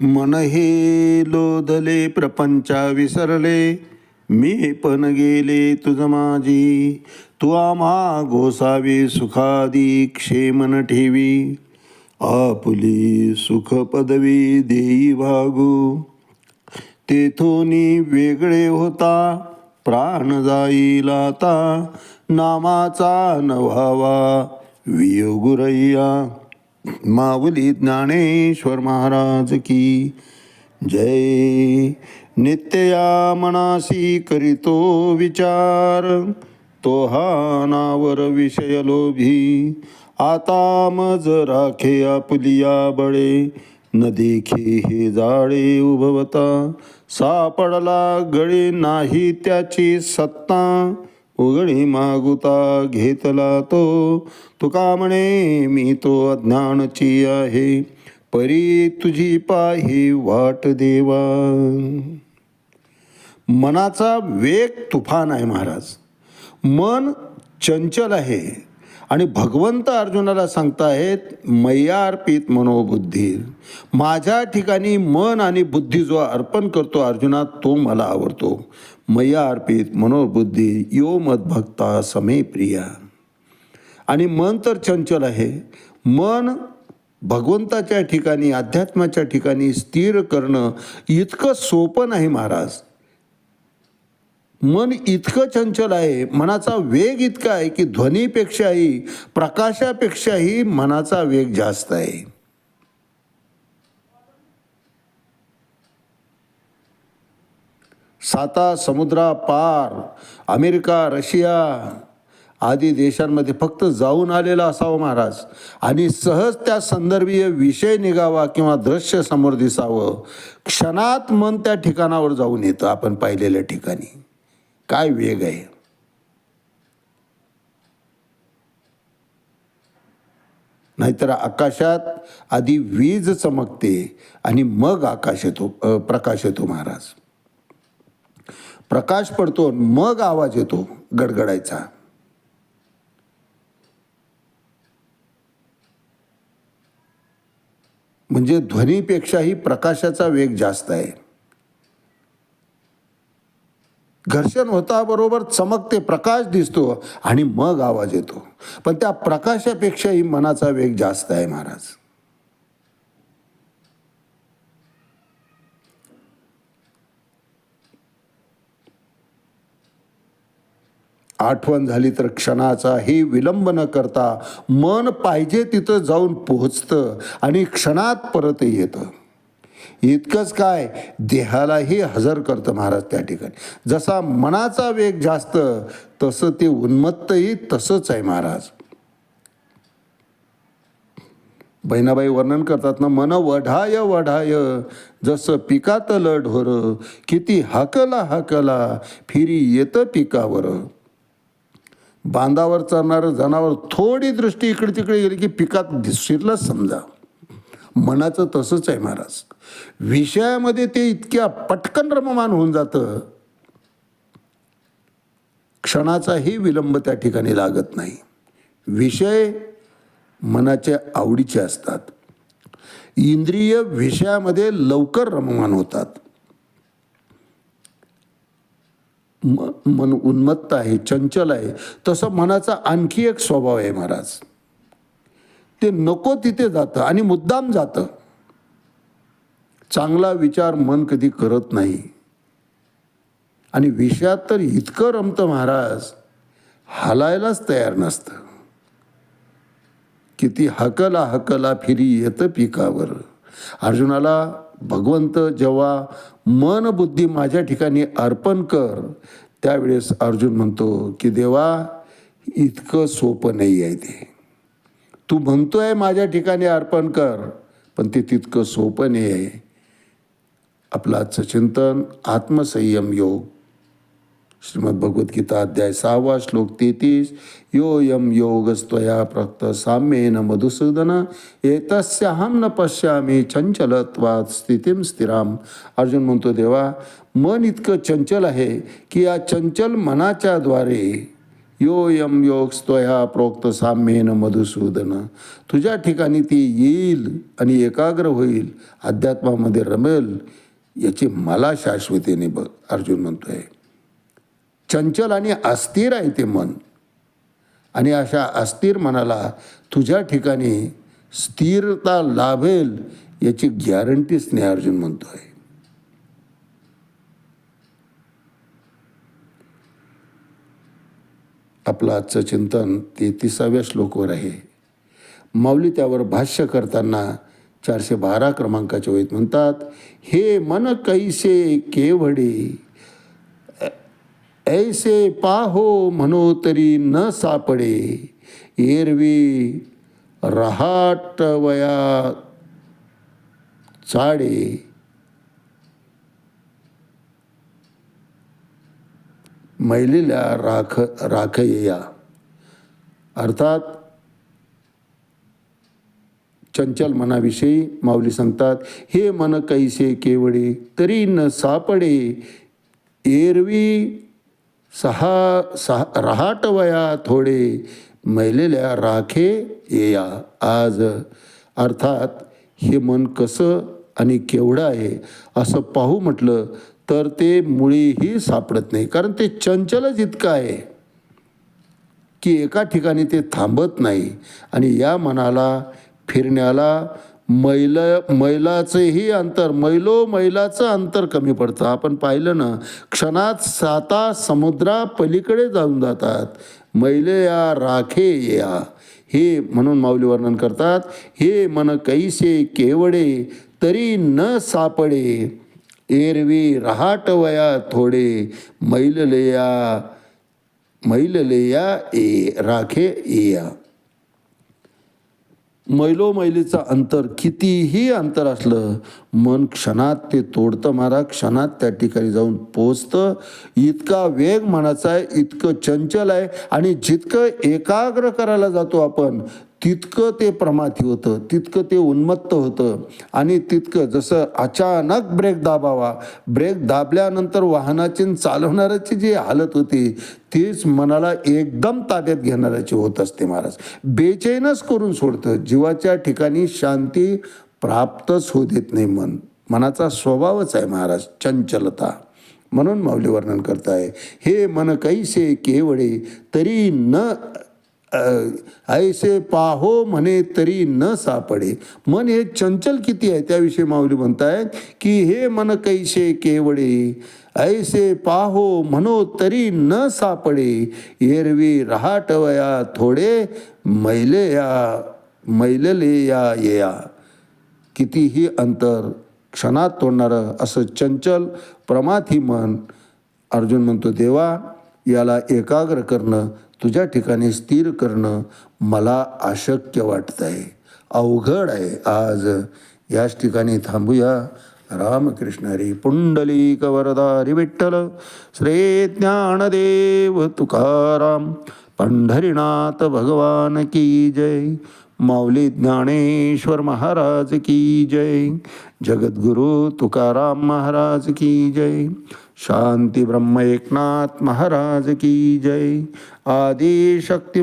मन हे लोधले प्रपंचा विसरले. मी पण गेले तुझ माझी तू आम्हा गोसावी सुखादी क्षेमन ठेवी. आपुली सुख पदवी देई भागू तेथोनी वेगळे होता प्राण जाईल आता. नामाचा नव्हावा वियोगुरय्या माऊली ज्ञानेश्वर महाराज की जय. नित्या मनासी करीतो विचार तो हा नावर विषय लोभी. आता मज राखे आपुलिया बळे न देखी हे जाळे उभवता. सापडला गळे नाही त्याची सत्ता. उघडी मागुता घेतला तो. तुका म्हणे मी तो अज्ञानची आहे. परी तुझी पाही वाट देवा. मनाचा वेग तुफान आहे महाराज. मन चंचल आहे. आणि भगवंत अर्जुनाला सांगताहेत मैया अर्पित मनोबुद्धी. माझ्या ठिकाणी मन आणि बुद्धी जो अर्पण करतो अर्जुना तो मला आवडतो. मैया अर्पित मनोबुद्धी यो मदभक्ता समे प्रिया. आणि मन तर चंचल आहे. मन भगवंताच्या ठिकाणी अध्यात्माच्या ठिकाणी स्थिर करणं इतकं सोपं नाही महाराज. मन इतकं चंचल आहे मनाचा वेग इतका आहे की ध्वनीपेक्षाही प्रकाशापेक्षाही मनाचा वेग जास्त आहे. साता समुद्रा पार अमेरिका रशिया आदी देशांमध्ये फक्त जाऊन आलेला असावं महाराज. आणि सहज त्या संदर्भीय विषय निघावा किंवा दृश्य समोर दिसावं. क्षणात मन त्या ठिकाणावर जाऊन येतं आपण पाहिलेल्या ठिकाणी. काय वेग आहे. नाहीतर आकाशात आधी वीज चमकते आणि मग आकाश येतो प्रकाश येतो महाराज. प्रकाश पडतो मग आवाज येतो गडगडायचा. म्हणजे ध्वनीपेक्षाही प्रकाशाचा वेग जास्त आहे. घर्षण होता बरोबर चमकते प्रकाश दिसतो आणि मग आवाज येतो. पण त्या प्रकाशापेक्षाही मनाचा वेग जास्त आहे महाराज. आठवण झाली तर क्षणाचाही विलंब न करता मन पाहिजे तिथं जाऊन पोहोचतं आणि क्षणात परत येतं. इतकंच काय देहालाही हजर करतं महाराज त्या ठिकाणी. जसा मनाचा वेग जास्त तसं ते उन्मत्तही तसंच आहे महाराज. बहिणाबाई वर्णन करतात ना मन वढाय वढाय जसं पिकातलं ढोर किती हाकला हाकला फिरी येतं पिकावर. बांधावर चरणारं जनावर थोडी दृष्टी इकडे तिकडे गेली की पिकात शिरलंच समजा. मनाचं तसंच आहे महाराज. विषयामध्ये ते इतक्या पटकन रममान होऊन जातं. क्षणाचाही विलंब त्या ठिकाणी लागत नाही. विषय मनाच्या आवडीचे असतात. इंद्रिय विषयामध्ये लवकर रममान होतात. म मन उन्मत्त आहे चंचल आहे. तसं मनाचा आणखी एक स्वभाव आहे महाराज. ते नको तिथे जातं आणि मुद्दाम जातं. चांगला विचार मन कधी करत नाही. आणि विषयात तर इतकं रमतं महाराज हलायलाच तयार नसतं. किती हकला हकला फिरी येतं पिकावर. अर्जुनाला भगवंत जेव्हा मन बुद्धी माझ्या ठिकाणी अर्पण कर त्यावेळेस अर्जुन म्हणतो की देवा इतकं सोपं नाही आहे ते. तू म्हणतो आहे माझ्या ठिकाणी अर्पण कर पण ते तितकं सोपं नाही आहे. आपलं आजचं चिंतन आत्मसंयम योग श्रीमद्भगवद्गीता अध्याय सहावा श्लोक तेहतीस यो यम योगस्त्वया प्रक्त साम्येन मधुसूदन एतस्याहम न पश्यामी चंचलत्वात स्थितीम स्थिराम। अर्जुन म्हणतो देवा मन इतकं चंचल आहे की या चंचल मनाच्या द्वारे यो यम योग स्तोया प्रोक्त साम्येन मधुसूदन तुझ्या ठिकाणी ती येईल आणि एकाग्र होईल अध्यात्मामध्ये रमेल याची मला शाश्वतीने बघ. अर्जुन म्हणतो आहे चंचल आणि अस्थिर आहे ते मन. आणि अशा अस्थिर मनाला तुझ्या ठिकाणी स्थिरता लाभेल याची गॅरंटी स्नेहार्जुन म्हणतो म्हणतोय. आपलं आजचं चिंतन तेहतीसाव्या श्लोकवर आहे. माऊली त्यावर भाष्य करताना चारशे बारा क्रमांकाचे वहीत म्हणतात हे मन कैसे केवडे? ऐसे पाहो म्हणो तरी न सापडे। एरवी रहाटवया चाडे। मैलेल्या राख राखय्या। अर्थात चंचल मनाविषयी माऊली सांगतात हे मन कैसे केवडे तरी न सापडे एरवी सहा सहा रहाटवया थोडे मैलेल्या राखे येया आज. अर्थात हे मन कसं आणि केवढं आहे असं पाहू म्हटलं तर ते मुळीही सापडत नाही कारण ते चंचलच इतकं आहे की एका ठिकाणी ते थांबत नाही आणि या मनाला फिरण्याला मैल मैलाचंही अंतर मैलो मैलाचं अंतर कमी पडतं. आपण पाहिलं ना क्षणात साता समुद्रा पलीकडे जाऊन जातात. मैले या राखे या. हे म्हणून माऊली वर्णन करतात. हे मन कैसे केवडे तरी न सापडे. एरवी रहाटवया थोडे मैललेया मैललेया ए राखे या. मैलोमैलीचं अंतर कितीही अंतर असलं मन क्षणात ते तोडतं मारा क्षणात त्या ठिकाणी जाऊन पोचतं. इतका वेग मनाचा आहे इतकं चंचल आहे आणि जितकं एकाग्र करायला जातो आपण तितकं ते प्रमाथी होतं तितकं ते उन्मत्त होतं आणि तितकं जसं अचानक ब्रेक दाबावा ब्रेक दाबल्यानंतर वाहनाची चालवणाऱ्याची जी हालत होती तीच मनाला एकदम ताब्यात घेणाऱ्याची होत असते महाराज. बेचैनच करून सोडतं. जीवाच्या ठिकाणी शांती प्राप्तच होऊ देत नाही मन. मनाचा स्वभावच आहे महाराज चंचलता. म्हणून माऊली वर्णन करताय हे मन कैसे केवळे तरी न ऐसे पाहो म्हणे तरी न सापडे. मन हे चंचल किती आहे? त्याविषयी माऊली म्हणतायत की हे मन कैसे केवडे? ऐसे पाहो म्हणो तरी न सापडे. एरवी रहाटवया थोडे मैले या मैलले या येया. कितीही अंतर क्षणात तोडणारं असं चंचल प्रमाथी मन अर्जुन म्हणतो देवा याला एकाग्र करणं तुझ्या ठिकाणी स्थिर करणं मला अशक्य वाटत आहे अवघड आहे आज. याच ठिकाणी थांबूया. रामकृष्ण हरी पुंडलिक वरदारी विठ्ठल. श्री ज्ञानदेव तुकाराम. पंढरीनाथ भगवान की जय. माऊली ज्ञानेश्वर महाराज की जय. जगद्गुरु तुकाराम महाराज की जय. शांती ब्रह्म एकनाथ महाराज की जय। आदि शक्ती